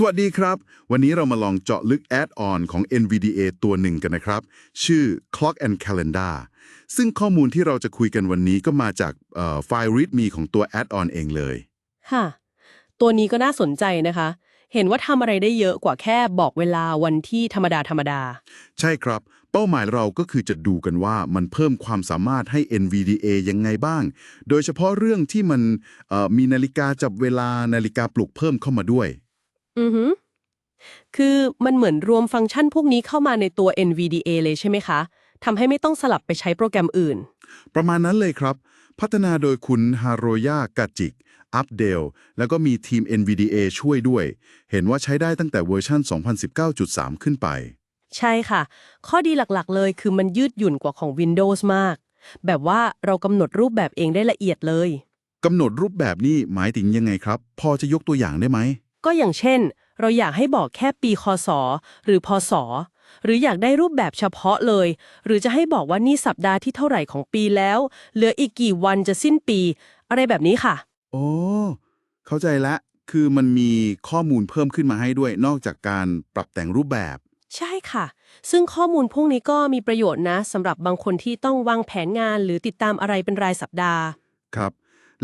สวัสดีครับ วันนี้เรามาลองเจาะลึกแอดออนของ NVDA ตัวหนึ่งกันนะครับ ชื่อ Clock and Calendar ซึ่งข้อมูลที่เราจะคุยกันวันนี้ก็มาจากเอ่อไฟล์ README ของตัวแอดออนเองเลยค่ะตัวนี้ก็น่าสนใจนะคะ เห็นว่าทำอะไรได้เยอะกว่าแค่บอกเวลาวันที่ธรรมดาธรรมดา ใช่ครับ เป้าหมายเราก็คือจะดูกันว่ามันเพิ่มความสามารถให้ NVDA ยังไงบ้าง โดยเฉพาะเรื่องที่มันเอ่อมีนาฬิกาจับเวลานาฬิกาปลุกเพิ่มเข้ามาด้วย อือหือคือมันเหมือนรวมฟังก์ชันพวกนี้เข้ามาในตัว NVDA เลยใช่ไหมคะทำให้ไม่ต้องสลับไปใช้โปรแกรมอื่น ประมาณนั้นเลยครับ พัฒนาโดยคุณฮาโรยากาจิก อัปเดลแล้วก็มีทีม NVDA ช่วยด้วย เห็นว่าใช้ได้ตั้งแต่เวอร์ชัน2019.3 ขึ้นไป ใช่ค่ะ ข้อดีหลักๆ เลยคือมันยืดหยุ่นกว่าของ Windows มาก แบบว่าเรากำหนดรูปแบบเองได้ละเอียดเลยกำหนดรูปแบบนี้หมายถึงยังไงครับ พอจะยกตัวอย่างได้ไหม ก็อย่างเช่น เราอยากให้บอกแค่ปีคศหรือพศหรืออยากได้รูปแบบเฉพาะเลย หรือจะให้บอกว่านี่สัปดาห์ที่เท่าไหร่ของปีแล้ว เหลืออีกกี่วันจะสิ้นปี อะไรแบบนี้ค่ะ โอ้เข้าใจละ คือมันมีข้อมูลเพิ่มขึ้นมาให้ด้วย นอกจากการปรับแต่งรูปแบบ ใช่ค่ะ ซึ่งข้อมูลพวกนี้ก็มีประโยชน์นะสำหรับบางคนที่ต้องวางแผนงาน หรือติดตามอะไรเป็นรายสัปดาห์ ครับ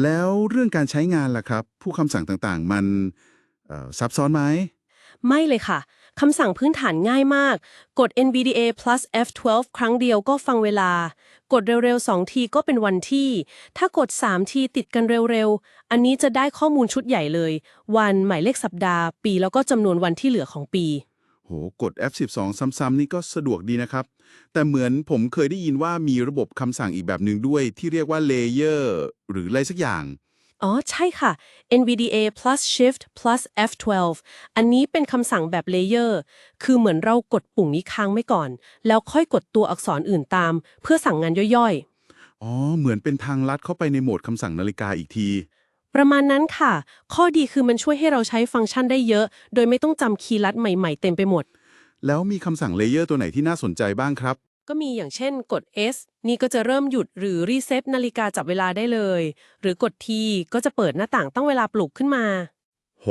แล้วเรื่องการใช้งานล่ะครับ ผู้คำสั่งต่างๆ มันเอ่อ ซับซ้อนไหม ไม่เลยค่ะ คำสั่งพื้นฐานง่ายมาก กด NVDA plus F12 ครั้งเดียวก็ฟังเวลา กดเร็วๆ 2 ทีก็เป็นวันที่ ถ้ากด 3 ทีติดกันเร็วๆ อันนี้จะได้ข้อมูลชุดใหญ่เลย วันหมายเลขสัปดาห์ ปีแล้วก็จำนวนวันที่เหลือของปี โห กด F12 ซ้ำๆนี่ก็สะดวกดีนะครับ แต่เหมือนผมเคยได้ยินว่ามีระบบคำสั่งอีกแบบหนึ่งด้วย ที่เรียกว่า Layer หรืออะไรสักอย่าง อ๋อ ใช่ค่ะ NVDA plus Shift plus F12 อันนี้เป็นคำสั่งแบบเลเยอร์ คือเหมือนเรากดปุ่มนี้ค้างไว้ก่อน แล้วค่อยกดตัวอักษรอื่นตาม เพื่อสั่งงานย่อยๆ อ๋อ เหมือนเป็นทางลัดเข้าไปในโหมดคำสั่งนาฬิกาอีกที ประมาณนั้นค่ะ ข้อดีคือมันช่วยให้เราใช้ฟังก์ชันได้เยอะ โดยไม่ต้องจำคีย์ลัดใหม่ๆ เต็มไปหมด แล้วมีคำสั่ง Layer ตัวไหนที่น่าสนใจบ้างครับ ก็มีอย่างเช่นกด S นี่ก็จะเริ่มหยุดหรือรีเซ็ตนาฬิกาจับเวลาได้เลย หรือกด T ก็จะเปิดหน้าต่างตั้งเวลาปลุกขึ้นมา โห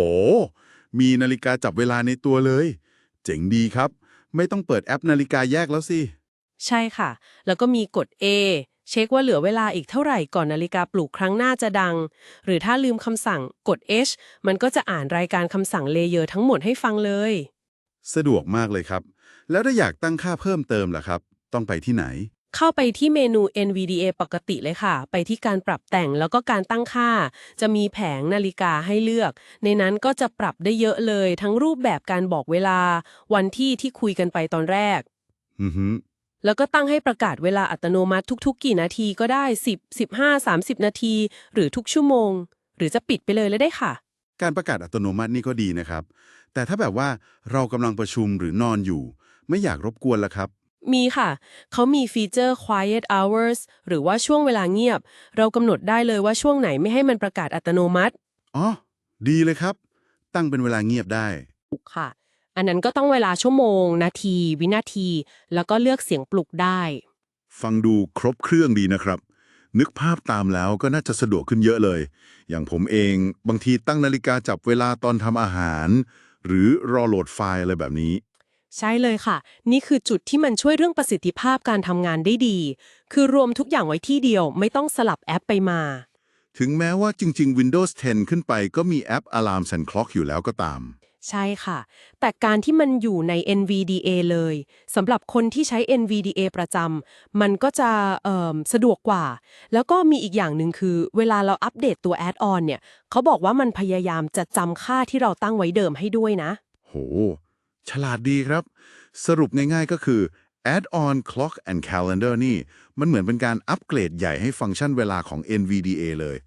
มีนาฬิกาจับเวลาในตัวเลย เจ๋งดีครับ ไม่ต้องเปิดแอปนาฬิกาแยกแล้วสิ ใช่ค่ะ แล้วก็มีกด A เช็คว่าเหลือเวลาอีกเท่าไหร่ก่อนนาฬิกาปลุกครั้งหน้าจะดัง หรือถ้าลืมคำสั่งกด H มันก็จะอ่านรายการคำสั่งเลเยอร์ทั้งหมดให้ฟังเลย สะดวกมากเลยครับ แล้วถ้าอยากตั้งค่าเพิ่มเติมล่ะครับ ต้องไปที่ไหน เข้าไปที่เมนู NVDA ปกติเลยค่ะ ไปที่การปรับแต่งแล้วก็การตั้งค่า จะมีแผงนาฬิกาให้เลือก ในนั้นก็จะปรับได้เยอะเลย ทั้งรูปแบบการบอกเวลา วันที่ที่คุยกันไปตอนแรก อือฮึแล้วก็ตั้งให้ประกาศเวลาอัตโนมัติทุก ๆ กี่นาทีก็ได้ 10 15 30 นาที หรือทุกชั่วโมง หรือจะปิดไปเลยแล้วได้ค่ะ การประกาศอัตโนมัตินี่ก็ดีนะครับ แต่ถ้าแบบว่าเรากำลังประชุมหรือนอนอยู่ ไม่อยากรบกวนล่ะครับ มีค่ะ เขามีฟีเจอร์ quiet hours หรือว่าช่วงเวลาเงียบ เรากำหนดได้เลยว่าช่วงไหนไม่ให้มันประกาศอัตโนมัติ อ๋อ ดีเลยครับ ตั้งเป็นเวลาเงียบได้ค่ะ อันนั้นก็ต้องเวลาชั่วโมง นาที วินาที แล้วก็เลือกเสียงปลุกได้ ฟังดูครบเครื่องดีนะครับ นึกภาพตามแล้วก็น่าจะสะดวกขึ้นเยอะเลย อย่างผมเองบางทีตั้งนาฬิกาจับเวลาตอนทำอาหาร หรือรอโหลดไฟล์อะไรแบบนี้ ใช่เลยค่ะ นี่คือจุดที่มันช่วยเรื่องประสิทธิภาพการทำงานได้ดี คือรวมทุกอย่างไว้ที่เดียว ไม่ต้องสลับแอปไปมา ถึงแม้ว่าจริง ๆ Windows 10 ขึ้นไปก็มีแอป Alarm and Clock อยู่แล้วก็ตาม ใช่ค่ะ แต่การที่มันอยู่ใน NVDA เลยสำหรับคนที่ใช้ NVDA ประจำมันก็จะเอิ่มสะดวกกว่า แล้วก็มีอีกอย่างหนึ่งคือ เวลาเราอัปเดตตัวแอดออนเนี่ยเขาบอกว่ามันพยายามจะจำค่าที่เราตั้งไว้เดิมให้ด้วยนะ โห ฉลาดดีครับ สรุปง่ายๆก็คือ Add-on Clock and Calendar นี่ มันเหมือนเป็นการอัปเกรดใหญ่ให้ฟังก์ชันเวลาของ NVDA เลย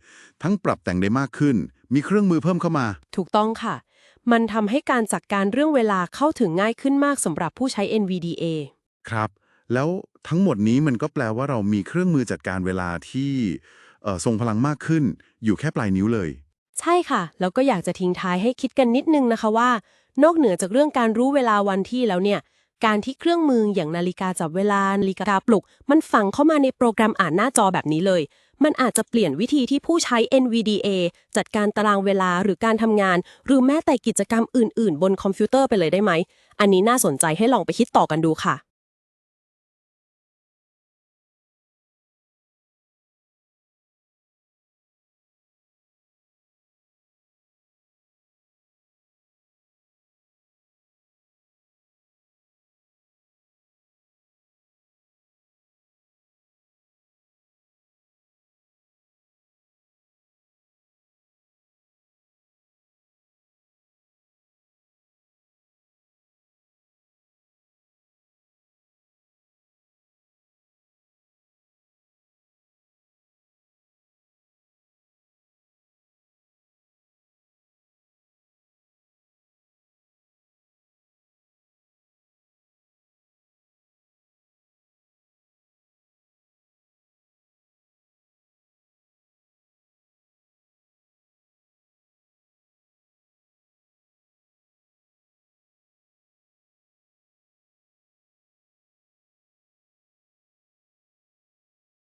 ทั้งปรับแต่งได้มากขึ้น มีเครื่องมือเพิ่มเข้ามา ถูกต้องค่ะ มันทำให้การจัดการเรื่องเวลาเข้าถึงง่ายขึ้นมากสำหรับผู้ใช้ NVDA ครับ แล้วทั้งหมดนี้มันก็แปลว่าเรามีเครื่องมือจัดการเวลาที่เอ่อทรงพลังมากขึ้น อยู่แค่ปลายนิ้วเลย ใช่ค่ะ แล้วก็อยากจะทิ้งท้ายให้คิดกันนิดนึงนะคะว่า นอกเหนือจากเรื่องการรู้เวลาวันที่แล้วเนี่ย การที่เครื่องมืออย่างนาฬิกาจับเวลา นาฬิกาปลุก มันฝังเข้ามาในโปรแกรมอ่านหน้าจอแบบนี้เลย มันอาจจะเปลี่ยนวิธีที่ผู้ใช้ NVDA จัดการตารางเวลาหรือการทำงาน หรือแม้แต่กิจกรรมอื่น ๆ บนคอมพิวเตอร์ไปเลยได้ไหม อันนี้น่าสนใจให้ลองไปคิดต่อกันดูค่ะ